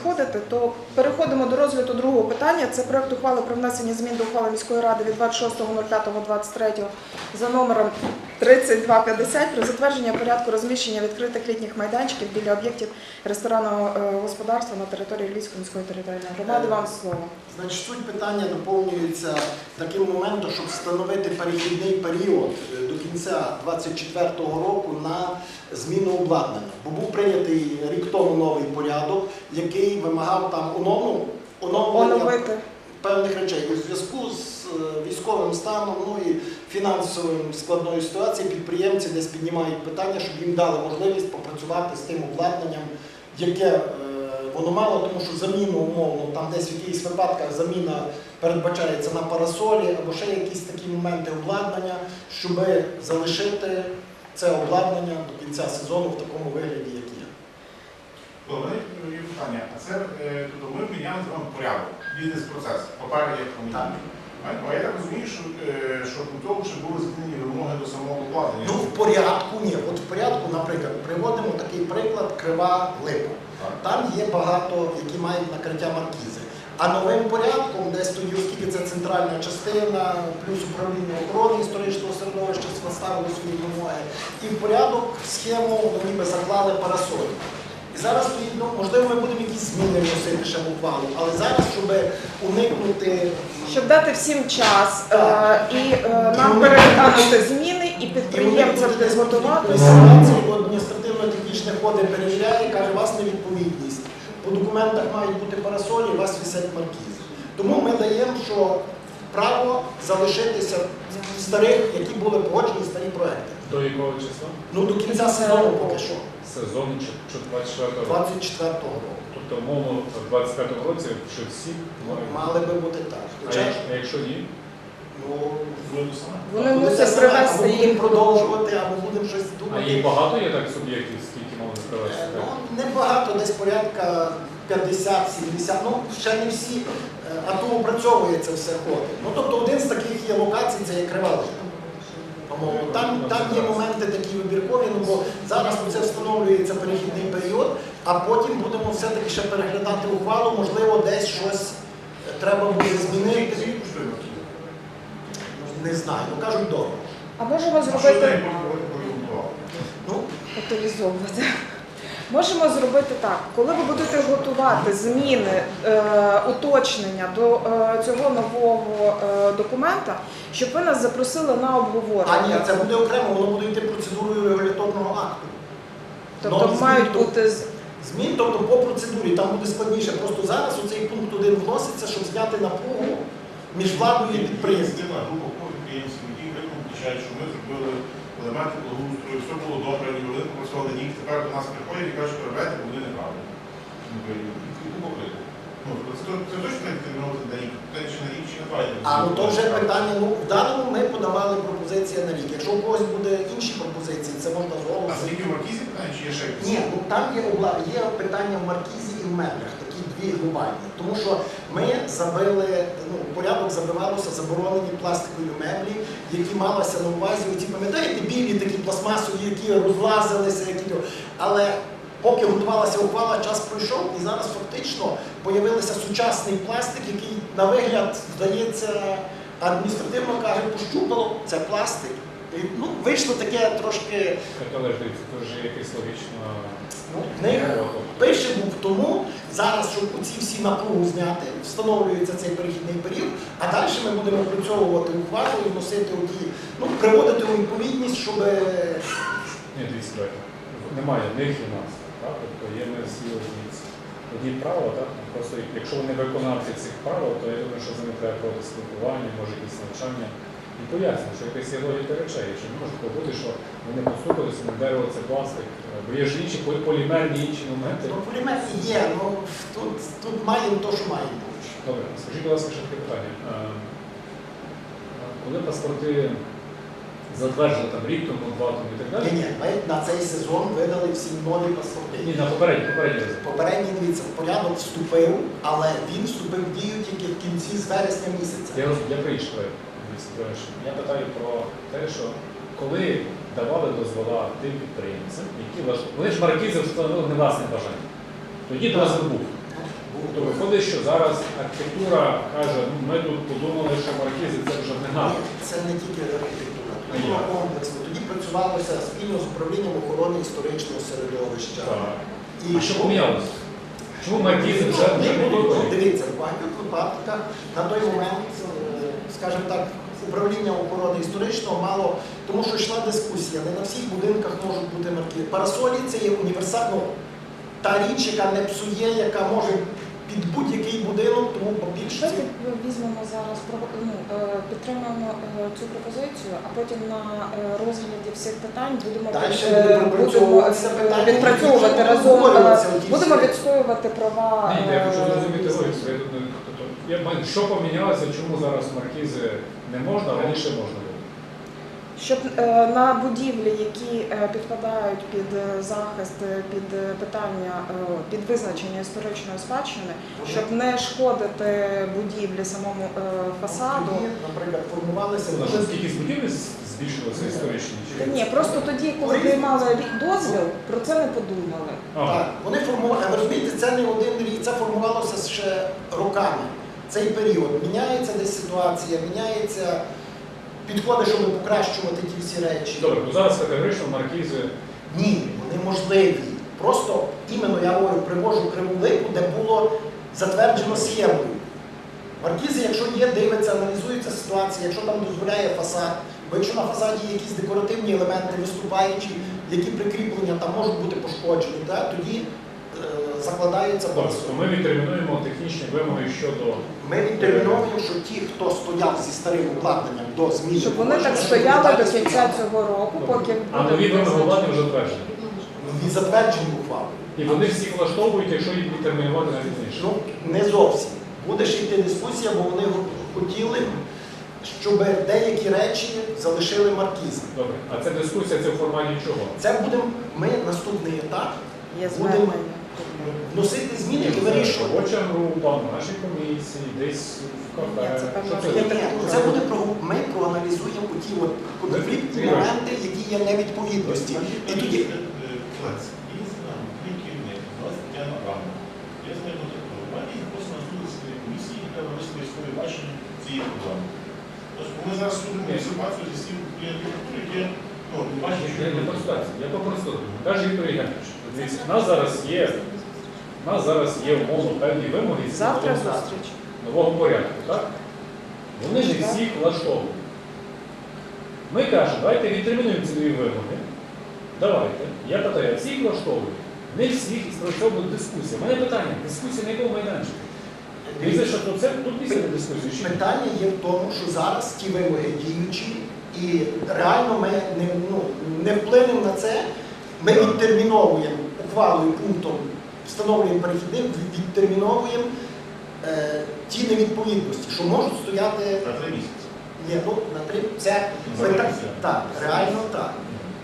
Входити, то переходимо до розгляду другого питання. Це проект ухвали про внесення змін до ухвали міської ради від 26.05.23 за номером 3250 про затвердження порядку розміщення відкритих літніх майданчиків біля об'єктів ресторанного е, господарства на території Львівської міської територіальної громади. Вам слово. Значить, суть питання доповнюється таким моментом, щоб встановити перехідний період е, до кінця 2024 року на зміну обладнання. Бо був прийнятий рік тому новий порядок, який вимагав там оновлення, оновлення певних речей. У зв'язку з е, військовим станом, ну і фінансовим складною ситуацією, підприємці десь піднімають питання, щоб їм дали можливість попрацювати з тим обладнанням, яке е, воно мало, тому що заміну умовно, там десь в якихось випадках заміна передбачається на парасолі або ще якісь такі моменти обладнання, щоб залишити це обладнання до кінця сезону в такому вигляді, як є. Добре, є питання. А це е, тобто ми міняли з вами порядок, бізнес-процес, попередньо як поміняли. А я так розумію, що, е, що до того, що були змінені вимоги до самого обладнання. Ну, в порядку ні. От в порядку, наприклад, приводимо такий приклад крива липа. Так. Там є багато, які мають накриття маркізи. А новим порядком, десь тоді, оскільки це центральна частина, плюс управління охорони історичного середовища поставили свої вимоги, і в порядок схему ніби заклали парасоль. І зараз ну, можливо, ми будемо якісь зміни вносити ще в ухвалу, але зараз, щоб уникнути Щоб дати всім час е, Так. і е, нам переглянути зміни, і підприємцям підготуватися. Адміністративно-технічне ходи перевіряє, каже, у вас невідповідність. По документах мають бути парасолі, у вас висять маркізи. Тому ми даємо, що право залишитися в старих, які були погоджені старі проекти. До якого числа? Ну до кінця сезону поки що, Сезон чи чи 24 року. 24-го року. Тобто, умовно, в 25 році, що всі мають. Мали би бути так. А а якщо ні, ну. Вони мусять привести будемо продовжувати, або будемо щось думати. а їх багато є так суб'єктів, скільки можна привести? Е, Ну, небагато, десь порядка 50-70, ну ще не всі, Е, а то опрацьовується все ходить. Ну тобто один з таких є локацій, це є Кривалий. Там, там є моменти такі вибіркові, ну бо зараз це встановлюється перехідний період, а потім будемо все-таки ще переглядати ухвалу, можливо, десь щось е, треба буде змінити. Не знаю, ну кажуть дорого. А можемо А що зробити. Ну, утилізовувати. Можемо зробити так, коли ви будете готувати зміни, е, уточнення до е, цього нового е, документа, щоб ви нас запросили на обговорення. а ні, це буде окремо, воно буде йти процедурою регуляторного акту. Тобто нові мають зміни. бути Змін, тобто по процедурі, там буде складніше. Просто зараз у цей пункт один вноситься, щоб зняти напругу між владою і підприємством. Підприємство, група підприємців, які виклик що ми зробили елементи благоустрою, все було добре, ні вони попрацювали ні. Тепер до нас приходять і кажуть, що робити, бо вони неправильно. Ну, це, точно не відтермінувати на рік, чи на рік, чи на два роки. А ну то вже питання. Ну в даному ми подавали пропозиції на рік. Якщо у когось буде інші пропозиції, це можна з А скільки в маркізі питання, чи є ще якісь? Ні, ну там є є питання в маркізі і в меблях, дві глобальні. Тому що ми забили, ну, порядок забивалося заборонені пластикові меблі, які малися на увазі, оці, пам'ятаєте, білі такі пластмасові, які розлазилися, які. Але поки готувалася ухвала, час пройшов, і зараз фактично появився сучасний пластик, який на вигляд здається адміністративно каже, пощупало, це пластик. Ну, вийшло таке трошки. Теж дивіться, це вже якась логічна Ну, в них був тому, зараз, щоб оці всі напругу зняти, встановлюється цей перехідний період, а далі ми будемо опрацьовувати ухвалу і вносити оті, ну, приводити у відповідність, щоб Ні, дивіться. Немає них і нас. Так? Тобто є ми всі одні, одні правила, так? Просто якщо вони виконавці цих правил, то я думаю, що з ними треба проводити спілкування, може якісь навчання. І пояснюю, що якась є логіка речей, що не може бути, що вони послухалися, не дерево це пластик, бо є ж інші полімерні інші моменти. ну, полімер є, ну тут, тут маємо те, що маємо. Добре, скажіть, будь ласка, ще таке питання. Е, Коли паспорти затверджували там рік тому, два тому і так далі? ні, ми на цей сезон видали всі нові паспорти. Ні, на попередній, попередній раз. Попередній дивіться, порядок вступив, але він вступив в дію тільки в кінці з вересня місяця. Я, я приїжджу. Я питаю про те, що коли давали дозвола тим підприємцям, які влаш- вони ж маркізи встановили не власне бажання. Тоді дозвіл був. виходить, що зараз архітектура каже, ну ми тут подумали, що маркізи це вже не гарно. Це не тільки архітектура, тоді комплексно. Тоді працювалося спільно з управлінням охорони історичного середовища. Так. І А що помінялося? Чому маркізи вже вже Ну, готові? Дивіться, в багатьох випадках на той момент, е, скажімо так, управління охорони історичного мало, тому що йшла дискусія, не на всіх будинках можуть бути марки. Парасолі це є універсально та річ, яка не псує, яка може під будь-який будинок, тому по більшості. Давайте візьмемо зараз про- ну, е, підтримаємо е, цю пропозицію, а потім на е, розгляді всіх питань будемо відпрацьовувати разом. Будемо відстоювати права. Ні, я хочу зрозуміти Я тут не- тобто, Що помінялося, чому зараз маркізи не можна, а раніше можна було? Щоб е, на будівлі, які е, підпадають під е, захист, е, під е, питання, е, під визначення історичної спадщини, щоб не шкодити будівлі самому е, фасаду. Тоді, наприклад, формувалися У нас що, скількість будівель збільшилося історично? Та ні, просто тоді, коли приймали рі- дозвіл, про це не подумали. Ага. Так, вони формували, ви розумієте, це не один рік, це формувалося ще роками. Цей період. Міняється десь ситуація, міняється підходи, щоб покращувати ті всі речі. Добре, ну зараз категорично маркізи Ні, вони можливі. Просто іменно я говорю, привожу криву липу, де було затверджено схемою. Маркізи, якщо є, дивиться, аналізується ситуація, якщо там дозволяє фасад, бо якщо на фасаді є якісь декоративні елементи виступаючі, які прикріплення там можуть бути пошкоджені, та, тоді закладаються Тобто ми відтермінуємо технічні вимоги щодо Ми відтерміновуємо, що ті, хто стояв зі старим обладнанням до зміни, Щоб вони так стояли до кінця цього року, поки а нові вимоги влади вже затверджені. Нові затверджені ухвали. І вони всіх влаштовують, якщо їх відтермінувати на пізніше. Ну, не зовсім. Буде ще йти дискусія, бо вони хотіли, щоб деякі речі залишили маркізи. Добре, а це дискусія це в форматі чого? Це будемо ми наступний етап Є будемо. Вносити зміни і вирішувати. Робоча група, в нашій комісії, десь в кафе. Ні, це Що Ні, це? Це буде про ми проаналізуємо ті от конфліктні моменти, які є невідповідності. І тоді. У. Тож ми зараз судимо ситуацію зі всім архітектури, яке ну, бачить, що Я не про ситуацію, я по простому. Каже Віктор Євгенович, в нас зараз є, в нас зараз є умовно певні вимоги зі Завтра нового- зустріч. нового порядку, так? Вони не всіх влаштовують. Ми кажемо, давайте відтермінуємо ці нові вимоги. Давайте. Я питаю, всіх влаштовують? Не всіх і про що буде дискусія. У мене питання, дискусія на якому майданчику? Дивіться, що тут це тут чи ні? Питання є в тому, що зараз ті вимоги діючі, і реально ми не, ну, не вплинемо на це. Ми відтерміновуємо ухвалою пунктом, встановлюємо перехідник, відтерміновуємо е, ті невідповідності, що можуть стояти на три місяці. ні, ну, на три. Це пита- місяць. так, реально так.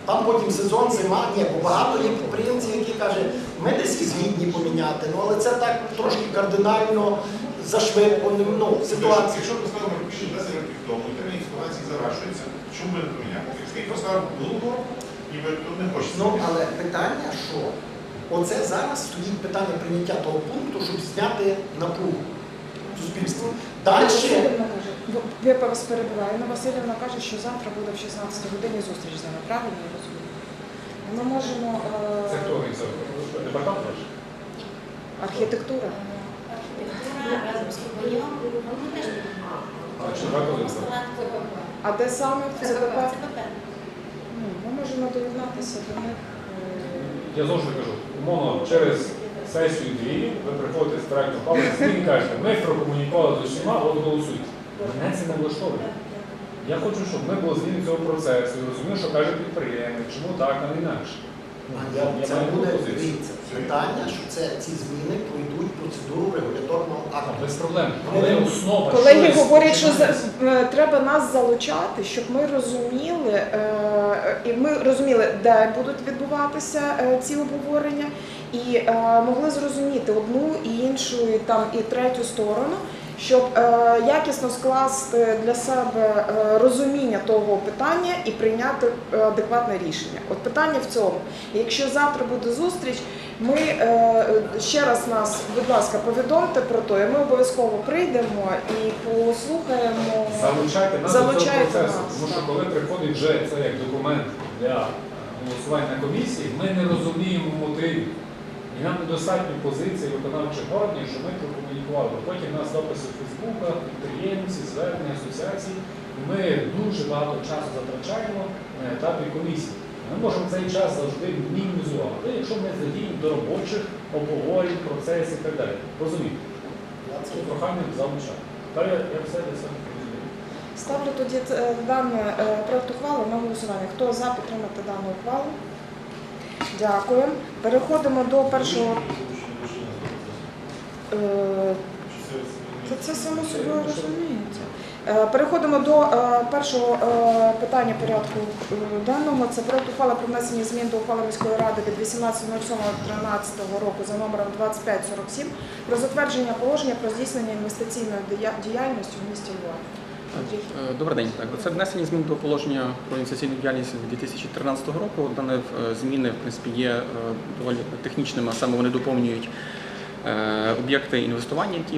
Там потім сезон, зима, ні, бо багато є підприємців, які кажуть, ми десь і згідні поміняти, ну але це так трошки кардинально зашвидко, ну, ситуація. Якщо поставимо більше 10 років тому, і така ситуація завершується, чому би не поміняти? Якщо минулого року, ніби то не хочеться. Ну, але питання, що оце зараз стоїть питання прийняття того пункту, щоб зняти напругу в суспільстві. Далі бо- я вас перебиваю, Інна Васильівна каже, що завтра буде в 16 годині зустріч з нами, правильно я розумію? Ми можемо е, Це хто організовує? Департамент архітектура. Архітектура разом з Кубаньом, вони теж А де саме в? ЦПП. Ну, Ми можемо доєднатися до них. е, Я знову ж кажу, умовно, через сесію дві ви приходите з проєктом палець і кажете, ми прокомунікували з усіма, от голосуйте. Мене це не влаштовує. Я хочу, щоб ми були зміни цього процесу і розуміли, що каже підприємник, чому так, а не інакше. Я, це маю буде пропозицію. дивіться, питання, що це ці зміни пройдуть процедуру регуляторного А, акту. Без проблем. Але основа Колеги щось говорять, що за- починається. е, треба нас залучати, щоб ми розуміли, е, і ми розуміли, де будуть відбуватися е, ці обговорення, і е, могли зрозуміти одну і іншу, і там і третю сторону, щоб е, якісно скласти для себе е, розуміння того питання і прийняти е, адекватне рішення. От питання в цьому. Якщо завтра буде зустріч, ми е, ще раз нас, будь ласка, повідомте про те, і ми обов'язково прийдемо і послухаємо. Залучайте нас до Залучайте цього процесу, нас, тому що коли приходить вже це як документ для голосування комісії, ми не розуміємо мотивів. І нам недостатньо позиції виконавчих органів, що ми прокомунікували. Потім у нас дописи в Фейсбуках, підприємці, звернення, асоціації. Ми дуже багато часу затрачаємо на етапі комісії. Ми можемо цей час завжди мінімізувати, якщо ми задіємо до робочих обговорень, процесів і так далі. Розумієте? Це прохання залучати. Та я, я все для себе розумію. Ставлю тоді е, дане е, проект ухвали на голосування. Хто за підтримати дану ухвалу? Дякую. Переходимо до першого. е, Та це само собою розуміється. Е, Переходимо до е, першого е, питання порядку е, денного. Це проект ухвали про внесення змін до ухвали міської ради від 18.07.13 року за номером 2547 про затвердження положення про здійснення інвестиційної діяльності в місті Львові. Е, Добрий день. Так, це внесення змін до положення про інвестиційну діяльність 2013 року. Дані е, зміни в принципі є е, доволі технічними, а саме вони доповнюють об'єкти інвестування, які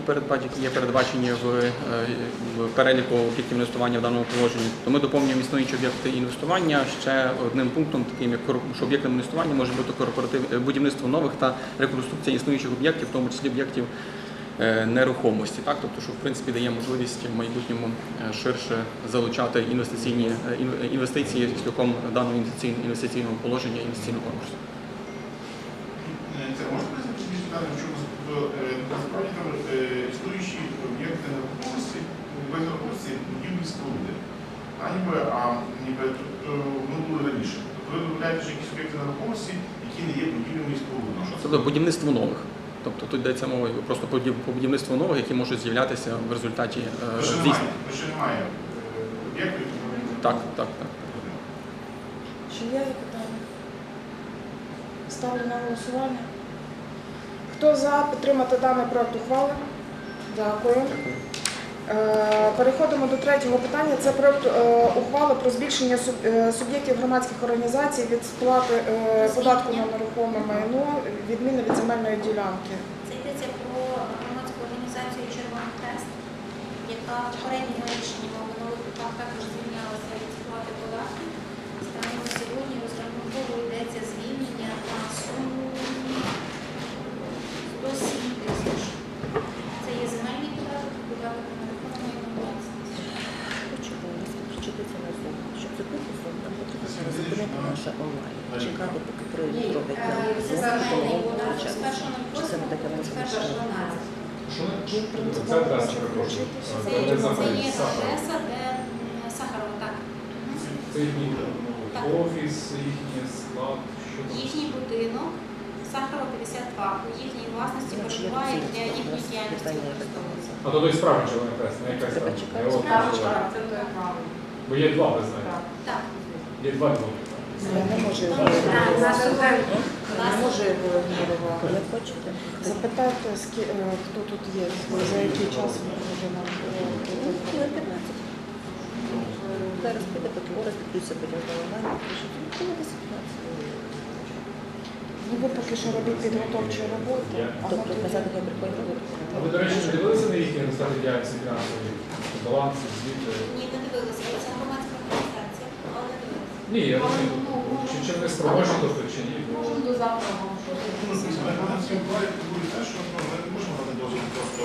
є передбачені в, переліку об'єктів інвестування в даному положенні. То ми доповнюємо існуючі об'єкти інвестування ще одним пунктом, таким як що об'єктом інвестування може бути корпоратив будівництво нових та реконструкція існуючих об'єктів, в тому числі об'єктів нерухомості, так тобто, що в принципі дає можливість в майбутньому е, ширше залучати інвестиційні е, інвестиції шляхом даного інвестиційного положення інвестиційного конкурсу. Це можна більш детально, в чому е, насправді е, існуючі об'єкти нерухомості, без нерухомості будівлі споруди. А ніби, а ніби е, були раніше. Тобто ви виробляєте якісь об'єкти нерухомості, які не є будівлями і спорудами. Що? Тобто будівництво нових. Тобто тут йдеться мова просто про будівництво по будівництву нових, які можуть з'являтися в результаті дійсно. Ви ще немає, е, ви Так, так, так. Чи є запитання? Ставлю на голосування. Хто за підтримати даний проект ухвали? Дякую. Е, Переходимо до третього питання. Це проект е, ухвали про збільшення е, суб'єктів громадських організацій від сплати е, податку на нерухоме майно, відміни від земельної ділянки. Це йдеться про громадську організацію Червоний Хрест, яка попередніми рішеннями в минулих роках також звільнялася від сплати податків. Станом на сьогодні розрахунково йдеться звільнення на суму 107 тисяч. Це є земельний податок і податок на нерухоме майно 20 тисяч. Хочу прочитати на Zoom. Щоб закрити Zoom, нам потрібно зараз наше онлайн. Чекати, поки Ні, пройдуть е, на це Zoom, земельний тому податок з почати. першого Чи це не таке на велике з першого рішення? 12. Що це адреса, перепрошую? Це, Е, це є адреса, де Сахарова, так. Це їхній офіс, їхній склад. Їхній будинок Сахарова 52 у їхній власності Значить, є перебуває ці- для їхньої діяльності. А то той справді червоний хрест, не якась Треба чекати. Бо є два, ви знаєте. Так. Є два двоє. Я не можу його Я не його ігнорувати. Хочете. Запитайте, е, хто тут є, за який час ми можемо Ну, хвилин 15. Зараз піде, поговорить, підключиться потім до. Ну, хвилин 10-15. Ну, ви поки що робіть підготовчі роботи. А Тобто казати, хай приходять. А ви, до речі, не дивилися на їхні результати діяльності фінансові? Баланси, звіти? Ні, не дивилися. Це громадська організація, але не дивилися. Ні, я розумію, чи, вони спроможні, тобто, чи ні. Можемо до завтра вам щось. Ми ну, ми не можемо дати дозвіл просто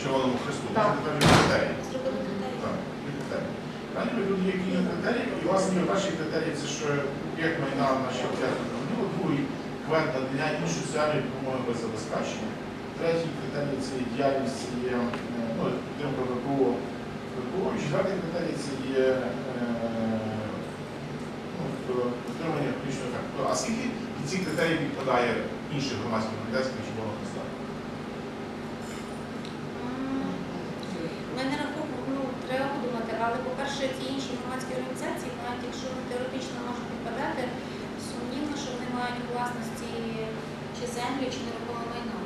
червоному хресту. Так. Це певні критерії. Зробили критерії. Так, є критерії. І власне перший критерій це що об'єкт майна наші об'єкти зрозуміло, другий квент надання іншої соціальної допомоги без забезпечення. Третій критерій це діяльність, це є е, ну, підтримка ВПО. ВПО. І четвертий критерій це є е, ну, підтримання економічного ефекту. А критерій відпадає інших громадських організацій, ніж було Христа? Ми не рахуємо, ну, треба подумати, але, по-перше, ті інші громадські організації, навіть якщо вони теоретично можуть підпадати, сумнівно, що вони мають у власності чи землю, чи нерухоме майно.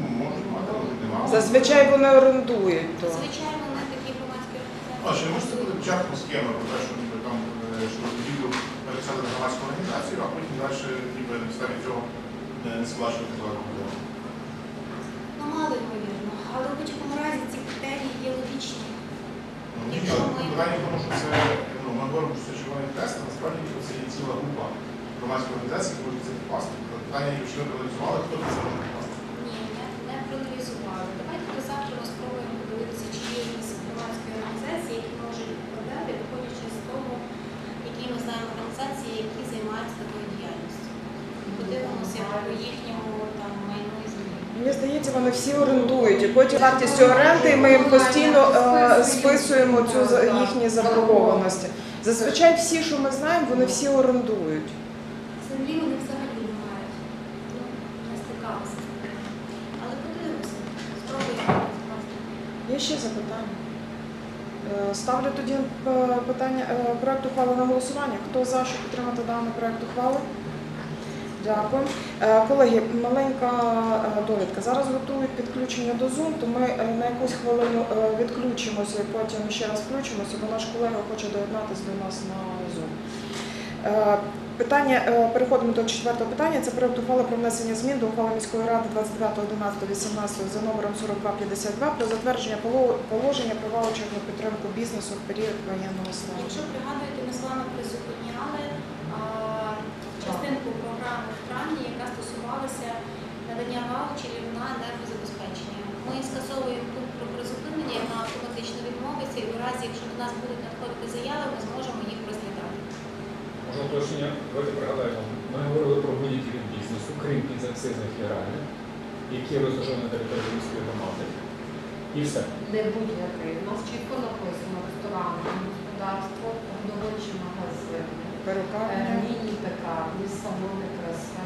Ну, Може мати, може немає. Зазвичай вони орендують. То. Звичайно, ми такі громадські А ще організації. можете бути початку схеми про те, що там е, що відділ написали громадську організацію, а потім далі ніби на підставі цього не сплачувати закладу. Ну, мало ймовірно. Але в будь-якому разі ці критерії є логічні. Ну, ні, Якщо але ми- Питання в тому, що це ну, ми говоримо, що це червоний тест, а насправді це є ціла група громадських організацій, які можуть це впасти. Питання, якщо ви проаналізували, хто може вкласти. Ні, не, не проаналізували. Давайте до завтра ми спробуємо подивитися, чи є якісь громадські організації, які можуть відповідати, виходячи з того, які ми знаємо організації, які займаються такою діяльністю. Подивимося по їхньому там майну і землі. Здається, вони всі орендують. І потім вартістю оренди ми їм постійно е, списуємо цю їхні заборгованості. Зазвичай всі, що ми знаємо, вони всі орендують. Землі вони взагалі не мають. Ну, не стикалися. Але подивимося, спробуємо. Є ще запитання? Е, Ставлю тоді е, питання е, проект ухвали на голосування. Хто за, щоб підтримати даний проект ухвали? Дякую. Е, Колеги, маленька е, довідка. Зараз готують підключення до Zoom, то ми е, на якусь хвилину відключимося і потім ще раз включимося, бо наш колега хоче доєднатися до нас на Zoom. Питання, переходимо до четвертого питання. Це проект ухвали про внесення змін до ухвали міської ради 29.11.18 за номером 4252 про затвердження положення про ваучерну підтримку бізнесу в період воєнного стану. Якщо пригадуєте, ми з вами призупиняли а, частинку програми в травні, яка стосувалася надання ваучерів на енергозабезпечення. Ми скасовуємо тут про призупинення, яка автоматично відмовиться, і в разі, якщо до нас будуть надходити заяви, ми зможемо їх розглядати. Можна уточнення, давайте пригадаємо. Ми говорили про будь-який від бізнесу, крім підзакцизних і які розташовані на території міської громади. І все. Не будь-який. У нас чітко написано ресторан, господарство, продовольчі магазини, Перукарня. міні-пекарні, салони краси,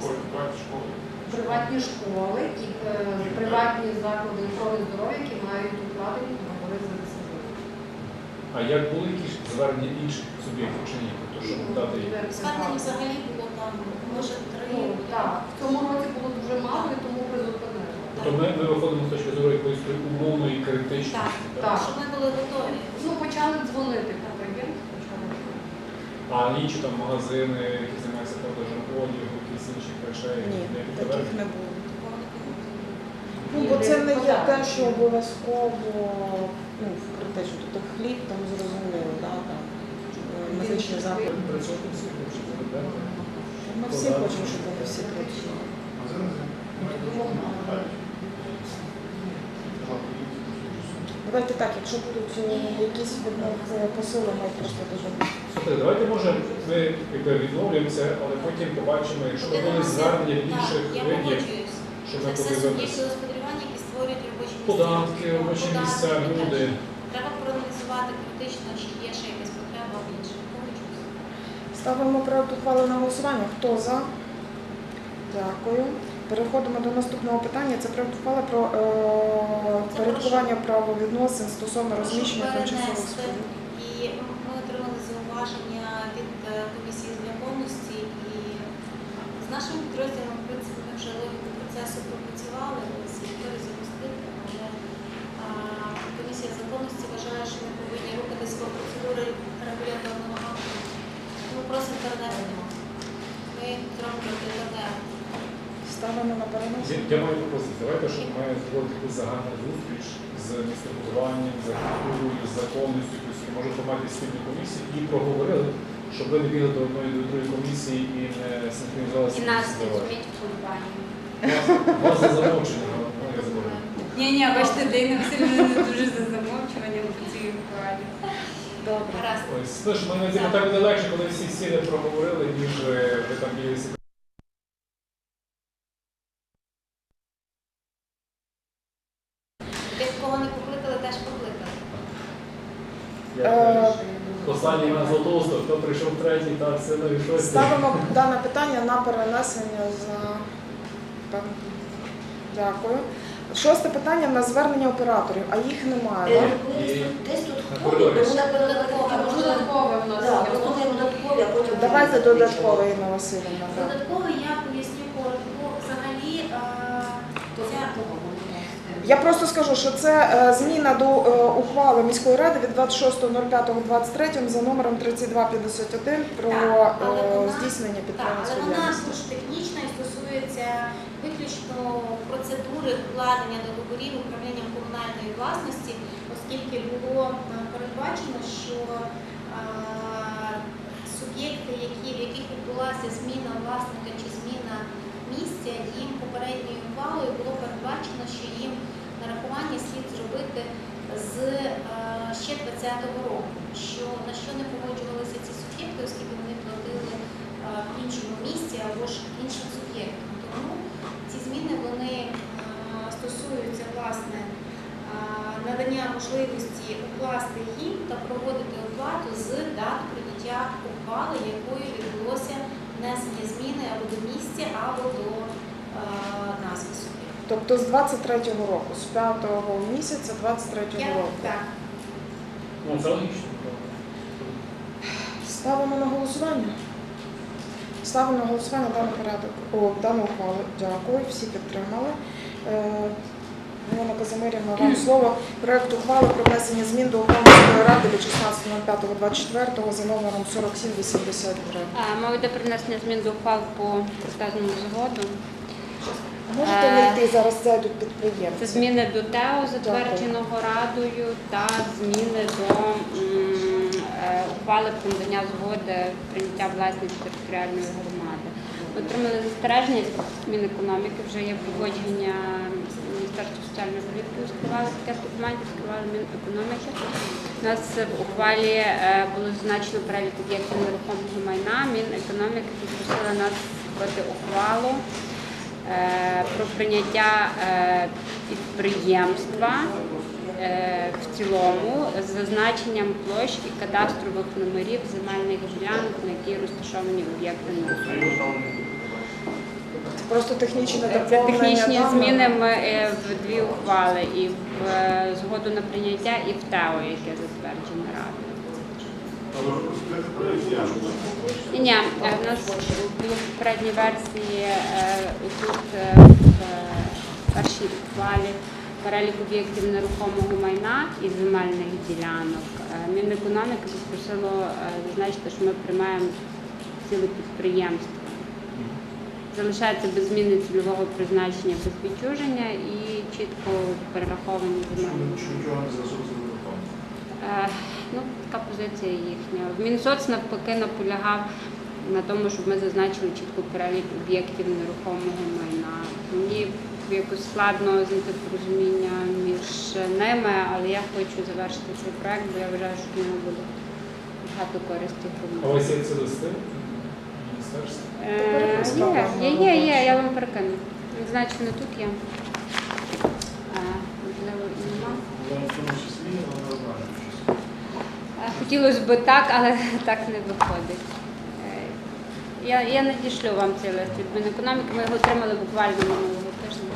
Школи, школи. приватні школи і е, приватні заклади охорони здоров'я, які мають укладені договори з НСЗУ. А як були якісь звернення інших суб'єктів чи ні? Тобто, їм? Звернень взагалі було там, може, три. Ну, так, в цьому році було дуже мало і тому призупинили. Тобто ми, виходимо з точки зору якоїсь умовної критичності. так? Так. Щоб ми були готові. Ну, почали дзвонити почали. А інші там магазини, які займаються продажем одягу, якісь інших речей, Ні, які таких не було. Такого не було. Ну, бо це не є те, що обов'язково ну, критично. Тобто хліб там зрозуміло, да, там, е. Працювати всі хочуть заробляти. Ми всі хочемо, щоб вони всі працювали. А це не знаю. Давайте так, якщо будуть е, якісь е, посили, ми просто додамо. Слухайте, давайте може ми якби відмовляємося, але потім побачимо, якщо будуть звернення від інших видів, Це ми все суб'єкти господарювання, які створюють робочі місця. Податки, Ну, робочі податки, місця, люди. Треба проаналізувати критично, чи є ще якась потреба в інших. Ставимо проект ухвали на голосування. Хто за? Дякую. Переходимо до наступного питання. Це проект ухвали про е, порядкування правовідносин стосовно розміщення тимчасових споруд. І ми отримали зауваження від е, комісії з законності і з нашим підрозділом, в принципі, ми вже логіку процесу пропрацювали, якою запустити, але комісія законності вважає, що ми повинні рухатись по процедури регуляторного акту. Ми просимо перенести. Ми зробимо ДР. Ставимо на перенесення. Я маю пропозицію. Давайте, щоб ми зробили таку загальну зустріч з містобудуванням, з архітектурою, з законністю, тобто, може форматі спільної комісії і проговорили, щоб ви не бігли до одної до другої комісії і не синхронізувалися. І нас не в. У вас за замовчення, ну я. Ні, ні, бачите, Дейна Васильівна не дуже за замовчуванням по цій ухвалі. Добре. Гаразд. Ось, ж, мене так буде легше, коли всі сіли проговорили, ніж ви там білися. Тих, кого не покликали, теж покликали. Е, Останній на Золотоуста, хто прийшов третій, та все на і. Ставимо дане питання на перенесення за. Дякую. Шосте питання на звернення операторів, а їх немає. Е, так? Десь тут на ходить, коридорі. тому напевно, А додаткове в нас Так. Давайте додаткове, Інна Васильівна. да. Я Я просто скажу, що це е, зміна до е, ухвали міської ради від 26.05.23 за номером 3251 про Так, е, вона- здійснення Так, але вона дуже технічна і стосується виключно процедури вкладення договорів управлінням комунальної власності, оскільки було передбачено, що суб'єкти, які, в яких відбулася зміна власника чи зміна місця, їм попередньою ухвалою було передбачено, що їм нарахування слід зробити з е, ще 20-го року, що на що не погоджувалися ці суб'єкти, оскільки вони платили е, в іншому місці або ж іншим суб'єктам. Тому ці зміни вони е, стосуються власне надання можливості укласти їм та проводити оплату з дати прийняття ухвали, якою відбулося внесення зміни або до місця, або до. Тобто з 23-го року, з 5-го місяця 23-го року. Так. Ну, це логічно. Ставимо на голосування. Ставимо на голосування даний порядок. О, дану ухвалу. Дякую, всі підтримали. Е, Казимирівна, вам слово. Проект ухвали про внесення змін до ухвали міської ради від 16.05.24 за номером 4783. А, Мова йде про внесення змін до ухвал по протезному заводу. Можете Е, не йти зараз зайдуть Це зміни до ТЕО, затвердженого радою, та зміни до е, ухвали про надання згоди прийняття власності територіальної громади. Ми отримали застереження Мінекономіки, вже є погодження Міністерства соціальної політики, скривали таке документів, скривали Мінекономіки. У нас в ухвалі е, було зазначено перелік об'єктів нерухомого майна. Мінекономіки попросила нас зробити ухвалу про прийняття е, підприємства е, в цілому з зазначенням площ і кадастрових номерів земельних ділянок, на які розташовані об'єкти нерухомого. Просто технічне Це технічні зміни ми е, в дві ухвали і в е, згоду на прийняття, і в ТЕО, яке затверджене радою. Ні, ні, е, в нас було в попередній версії е, тут е, в е, першій ухвалі перелік об'єктів нерухомого майна і земельних ділянок. Е, Мінекономіки попросило е, зазначити, що ми приймаємо ціле підприємство. Залишається без зміни цільового призначення без відчуження і чітко перераховані земельні. Нічого не Ну, така позиція їхня. Мінсоц навпаки наполягав на тому, щоб ми зазначили чітко перелік об'єктів нерухомого майна. Мені якось складно знайти порозуміння між ними, але я хочу завершити цей проект, бо я вважаю, що в нього буде багато користі А ось є ці листи міністерства? Е, Є, є, є, я вам перекину. Відзначено тут є. Е, Можливо, і нема. Я в тому числі, але не знаю, що. Е, Хотілося б так, але так не виходить. Е, Я, я надішлю вам цей лист від Мінекономіки, ми його отримали буквально минулого тижня.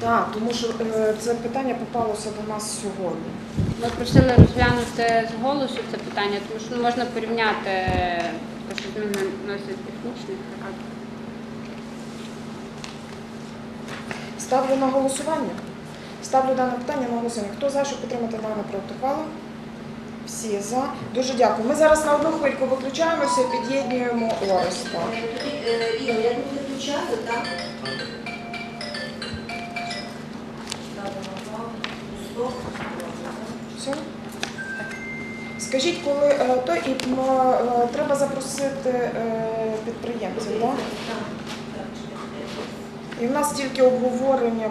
Так, тому що е, це питання попалося до нас сьогодні. Ми просили розглянути з голосу це питання, тому що не можна порівняти те, що зміни носять технічний характер. Ставлю на голосування. Ставлю дане питання на голосування. Хто за, щоб підтримати даний проект ухвали? Всі за. Дуже дякую. Ми зараз на одну хвильку виключаємося і під'єднуємо Ореста. Ігор, я буду виключати, так? Все? Скажіть, коли е, то і е, треба запросити е, підприємців, так? І в нас тільки обговорення